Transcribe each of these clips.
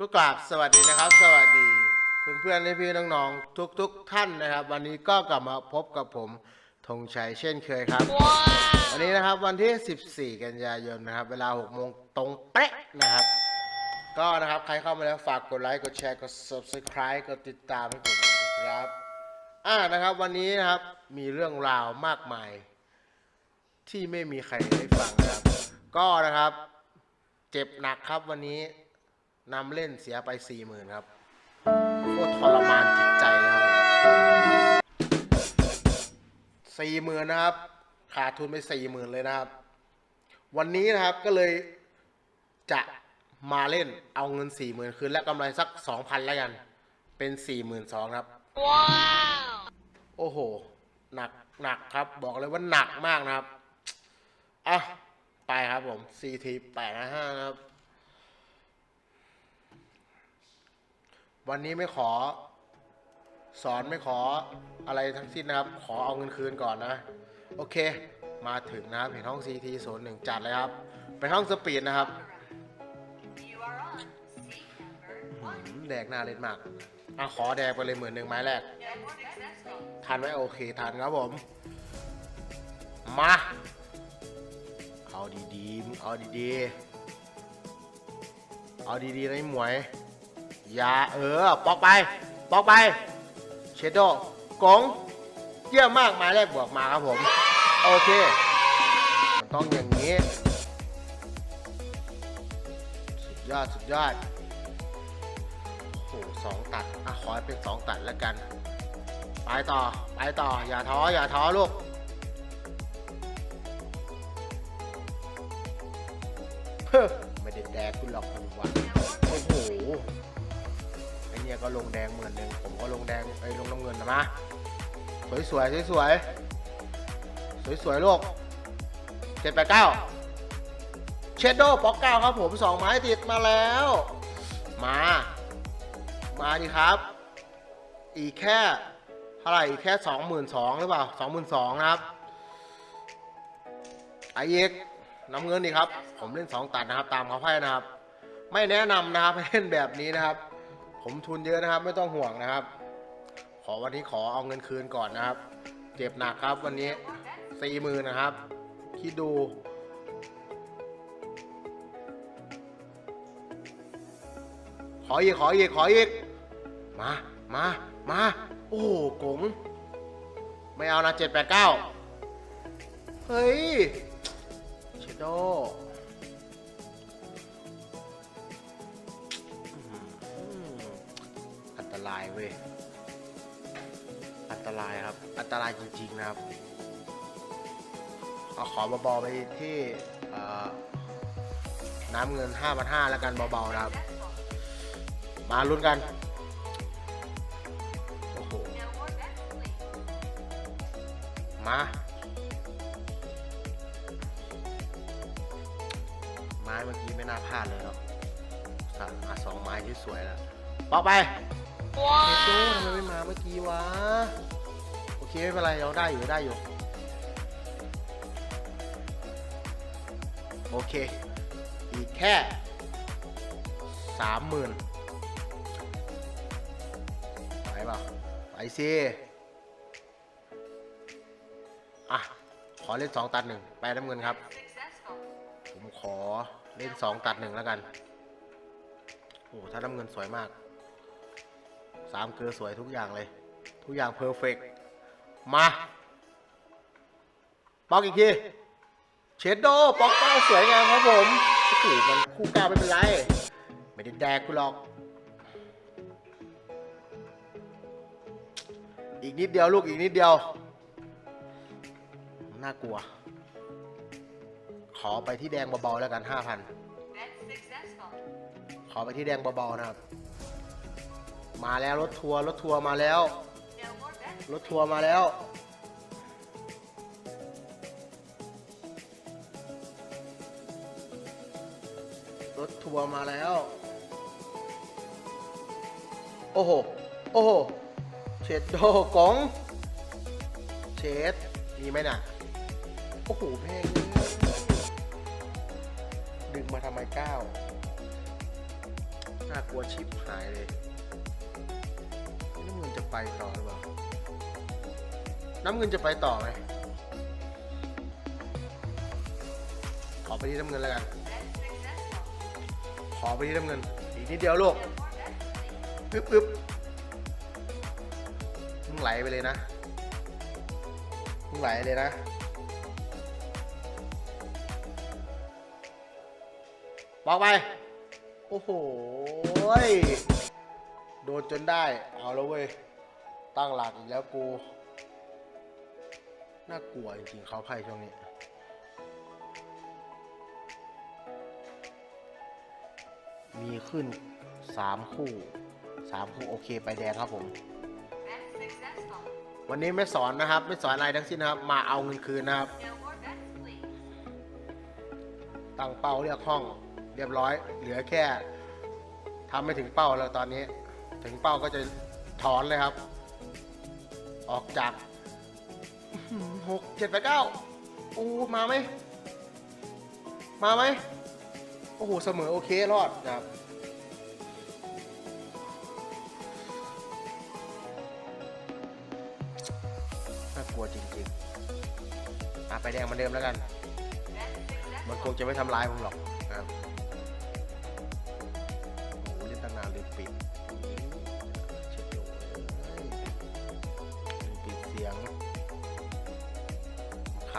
ก็กราบสวัสดีนะครับ สวัสดีเพื่อนเพื่อนๆพี่ๆน้องๆทุกๆท่านนะครับ วันนี้ก็กลับมาพบกับผมธงชัยเช่นเคยครับ วันนี้นะครับวันที่ 14 กันยายนนะครับ เวลา6โมงตรงเป๊ะนะครับ ก็นะครับใครเข้ามาแล้วฝากกดไลค์กดแชร์กด subscribe กดติดตามให้ผมนะครับอ่านะครับวันนี้นะครับมีเรื่องราวมากมาย ที่ไม่มีใครได้ฟังนะครับ ก็นะครับ เจ็บหนักครับวันนี้ นำเล่นเสียไปสี่หมื่นครับโคตรทรมานจิตใจเลยครับสี่หมื่นนะครับ ขาดทุนไปสี่หมื่นเลยนะครับ วันนี้นะครับก็เลยจะมาเล่นเอาเงินสี่หมื่นคืนและกำไรสักสองพันแล้วกัน เป็นสี่หมื่นสองครับโอ้โห หนักหนักครับ บอกเลยว่าหนักมากนะครับอะไปครับผม CT แปดห้านะครับ วันนี้ไม่ขอ สอนไม่ขออะไรทั้งสิ้นนะครับ ขอเอาเงินคืนก่อนนะ โอเค มาถึงนะครับ เห็นห้อง CT โซนหนึ่งจัดเลยครับเป็นห้องสปีดนะครับแดกหน้าเล่นมากอะขอแดกไปเลยหมื่นหนึ่งไม้แรกทันไหมโอเคทันครับผม มา เอาดีๆมึงเอาดีๆ เอาดีๆนะหมวย อย่าเออปอกไปปอกไปเชโดกงเยี่ยมมากมายแรกบวกมาครับผม โอเค มันต้องอย่างนี้ สุดยอดสุดยอดโอ้สองตัดอะขอให้เป็นสองตัดแล้วกัน ไปต่อไปต่อ อย่าท้ออย่าท้อลูกเฮ้อไม่ได้แดกคุณหรอกคุณวันโอ้โห เนี่ยก็ลงแดงเหมือนหนึ่งผมก็ลงแดงไอ้ลงน้ำเงินนะมาสวยสวยสวยสวยสวยสวยๆลูกเจ็ดแปดเก้าเชดโดป๊อกเก้าครับผมสองไม้ติดมาแล้ว มา มาดิครับ อีกแค่เท่าไหร่อีกแค่สองหมื่นสองหรือเปล่าสองหมื่นสองนะครับไอเอกน้ำเงินดีครับ ผมเล่นสองตัดนะครับ ตามเขาไพ่นะครับ ไม่แนะนำนะครับเล่นแบบนี้นะครับ ผมทุนเยอะนะครับ ไม่ต้องห่วงนะครับ ขอวันนี้ขอเอาเงินคืนก่อนนะครับ เจ็บหนักครับวันนี้สี่หมื่นนะครับ คิดดู ขออีกขออีกขออีกมามามาโอ้โกงไม่เอานะเจ็ดแปดเก้าเฮ้ยเชโด เว้ย อันตรายครับ อันตรายจริงๆนะครับ เอาขอเบาๆไปที่น้ำเงิน 5 5 0 0แล้วกันเบาๆนะครับ มาลุ้นกัน โอ้โห มา ไม้เมื่อกี้ไม่น่าพลาดเลยเนาะสั่งมาสองไม้ที่สวยแล้วปอกไป โจ้ทำไมไม่มาเมื่อกี้วะ โอเคไม่เป็นไรเราได้อยู่ได้อยู่ โอเค อีกแค่สามหมื่นไปเปล่าไปสิอะ ขอเล่นสองตัดหนึ่งไปน้ำเงินครับ ผมขอเล่นสองตัดหนึ่งแล้วกัน โอ้ถ้าน้ำเงินสวยมาก สามเกลือสวยทุกอย่างเลย ทุกอย่างเพอร์เฟกมาปอกอีกทีเชดโดปอกเก้าสวยงามครับผมโอ้โหมันคู่เก้าไม่เป็นไร ไม่ได้แดกกูหรอก อีกนิดเดียวลูกอีกนิดเดียว น่ากลัว ขอไปที่แดงเบาๆแล้วกันห้าพัน That's successful. ขอไปที่แดงเบาๆนะครับ มาแล้วรถทัวร์รถทัวร์มาแล้ว รถทัวร์มาแล้ว รถทัวร์มาแล้ว โอ้โห โอ้โหเชดโดกองเชดมีไหมน่ะ โอ้โหแม่งดึงมาทำไมก้าวน่ากลัวชิบหายเลย ไปต่อหรือเปล่า น้ำเงินจะไปต่อไหมขอไปที่น้ำเงินแล้วกัน ขอไปที่น้ำเงิน อีกนิดเดียวลูก More destiny. อึ๊บอึ๊บมึงไหลไปเลยนะ มึงไหลเลยนะบอกไป โอ้โห โดนจนได้ เอาแล้วเว้ย ตั้งหลักอีกแล้วกู น่ากลัวจริงๆเขาไพ่ช่วงนี้มีขึ้นสามคู่สามคู่ โอเคไปแดงครับผม วันนี้ไม่สอนนะครับ ไม่สอนอะไรทั้งสิ้นนะครับ มาเอาเงินคืนนะครับ ตั้งเป้าเรียกห้องเรียบร้อย เหลือแค่ทำไม่ถึงเป้าแล้วตอนนี้ ถึงเป้าก็จะถอนเลยครับ ออกจากอื้อหือหกเจ็ดแปดเก้าโอ้มาไหม มาไหม โอ้โห เสมอโอเค รอดนะครับน่ากลัวจริงๆ อะ ไปแดงเหมาเดิมแล้วกัน That's มันค successful. งจะไม่ทำร้ายผมหรอก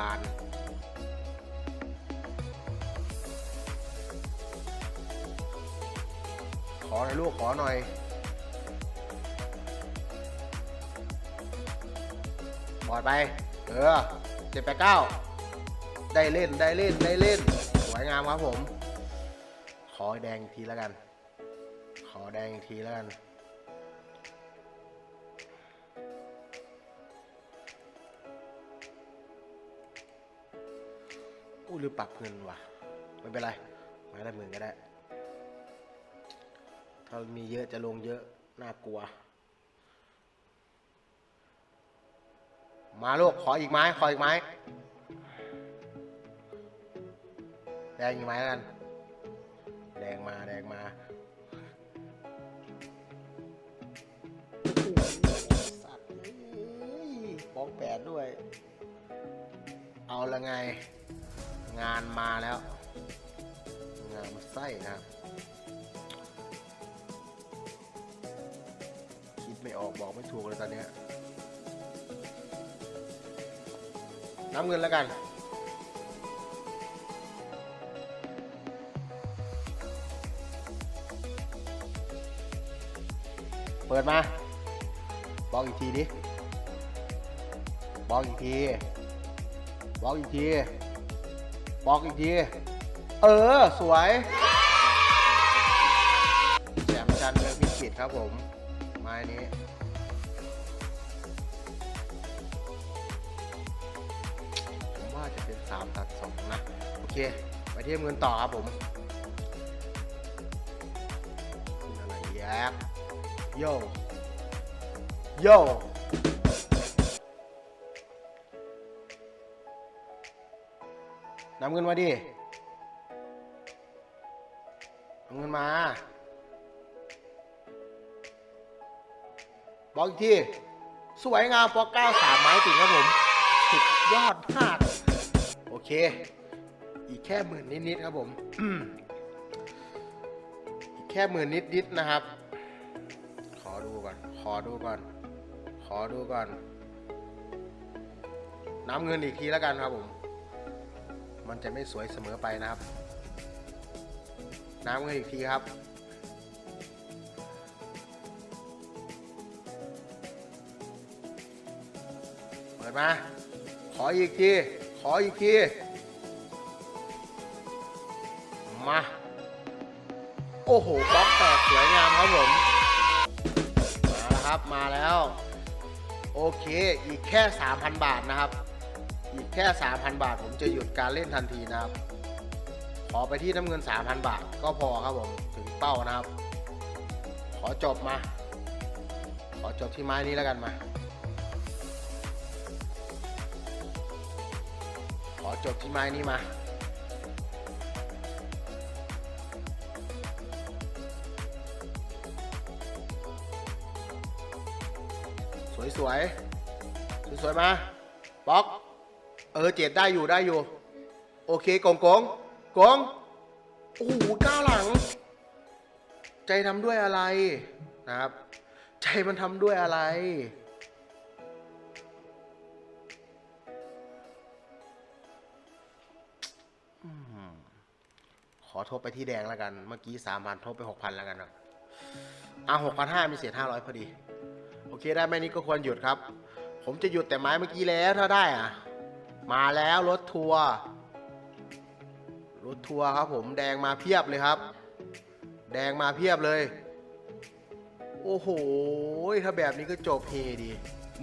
านขอหน่อยลูกขอหน่อยบอดไป เออเจ็ดแปดเก้าได้เล่นได้เล่นได้เล่น สวยงามครับผม ขอแดงอีกทีแล้วกัน ขอแดงอีกทีแล้วกัน อู้หรือปรับเงินว่ะไม่เป็นไรไม้ละหมื่นก็ได้ ถ้ามีเยอะจะลงเยอะน่ากลัว มาลูกขออีกไม้ขออีกไม้แดงอีกไม้กัน แดงมาแดงมาโอ้โหสัตว์เอ้ยฟ้องแปดด้วย เอาละไง งานมาแล้ว งานไส้นะครับ คิดไม่ออกบอกไม่ถูกเลยตอนนี้น้ำเงินแล้วกันเปิดมา บอกอีกทีดิ บอกอีกที บอกอีกที บอกอีกที เออ สวยแสมจันทร์เมืองพิจิตรครับผม ไม้นี้ ผมว่าจะเป็น 3 ตัด 2 นะ โอเค ไปเที่เงินต่อครับผมอะไรแยกโยโย นำเงินมาดินำเงินมา บอกอีกที สวยงามปอก้าสามไม้ติดครับผม สุดยอดมาก โอเค อีกแค่หมื่นนิด ๆ ครับผม อีกแค่หมื่นนิด ๆ นะครับ ขอดูก่อน ขอดูก่อน ขอดูก่อนน้ำเงินอีกทีแล้วกันครับผม มันจะไม่สวยเสมอไปนะครับ น้ำเงินอีกทีครับ เปิดมา ขออีกที ขออีกที มา โอ้โหบล็อกแตกสวยงามครับผม มาแล้วครับ มาแล้ว โอเค อีกแค่ 3,000 บาทนะครับ อีกแค่ 3,000 บาท ผมจะหยุดการเล่นทันทีนะครับ ขอไปที่น้ำเงิน 3,000 บาท ก็พอครับผมถึงเป้านะครับ ขอจบมา ขอจบที่ไม้นี้แล้วกันมา ขอจบที่ไม้นี้มาสวยๆ สวยๆ มาบล็อก ออเจ็ดได้อยู่ได้อยู่ โอเคกองกองกองโอ้โหก้าวหลัง ใจทำด้วยอะไรนะครับ ใจมันทำด้วยอะไรอขอทบไปที่แดงแล้วกัน เมื่อกี้สามพันทบไปหกพันแล้วกันเนอะอะหกพันห้ามีเศษห้าร้อยพอดี โอเคได้ไหมนี่ก็ควรหยุดครับ ผมจะหยุดแต่ไม้เมื่อกี้แล้วถ้าได้อะ มาแล้วรถทัวร์รถทัวร์ครับผมแดงมาเพียบเลยครับ แดงมาเพียบเลย โอ้โห ถ้าแบบนี้ก็จบเฮดี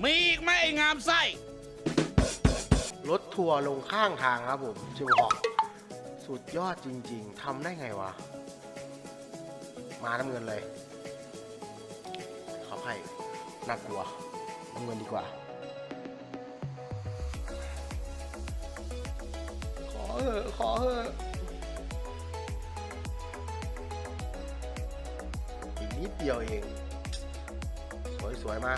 มีอีกไหมไอ้งามไส้รถทัวร์ลงข้างทางครับผมจิวฮอกสุดยอดจริง ๆทำได้ไงวะ มาน้ำเงินเลยเขาให้น่ากลัวน้ำเงินดีกว่า เถอะ ขอเถอะอีกนิดเดียวเอง สวยสวยๆมา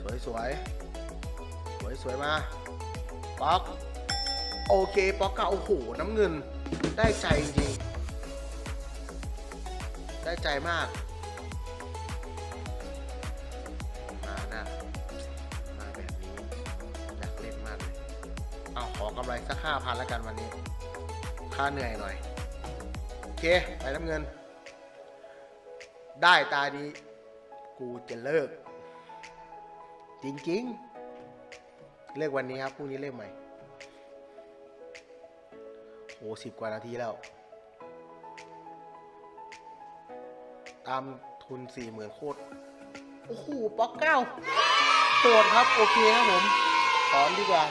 สวยสวยสวยสวยๆมาป๊อกโอเคป๊อกเก่าโอ้โหน้ำเงิน ได้ใจจริง ได้ใจมาก สักห้าพันแล้วกันวันนี้ ค่าเหนื่อยหน่อย โอเค ไปน้ำเงิน ได้ตานี้ กูจะเลิก จริงๆ เลิกวันนี้ครับพรุ่งนี้เลิกใหม่โอ้สิบกว่านาทีแล้ว ตามทุนสี่หมื่นโคตร โอ้โหป๊อกเก้าโสดครับ โอเคครับผม ถอนดีกว่า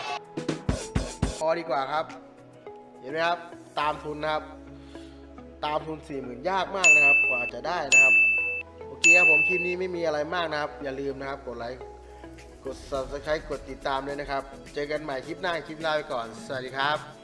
พอดีกว่าครับ เห็นไหมครับ ตามทุนนะครับ ตามทุนสี่หมื่นยากมากนะครับ กว่าจะได้นะครับ โอเคครับผมคลิปนี้ไม่มีอะไรมากนะครับ อย่าลืมนะครับ กดไลค์ กด subscribe กดติดตามด้วยนะครับ เจอกันใหม่คลิปหน้าคลิปลาไปก่อน สวัสดีครับ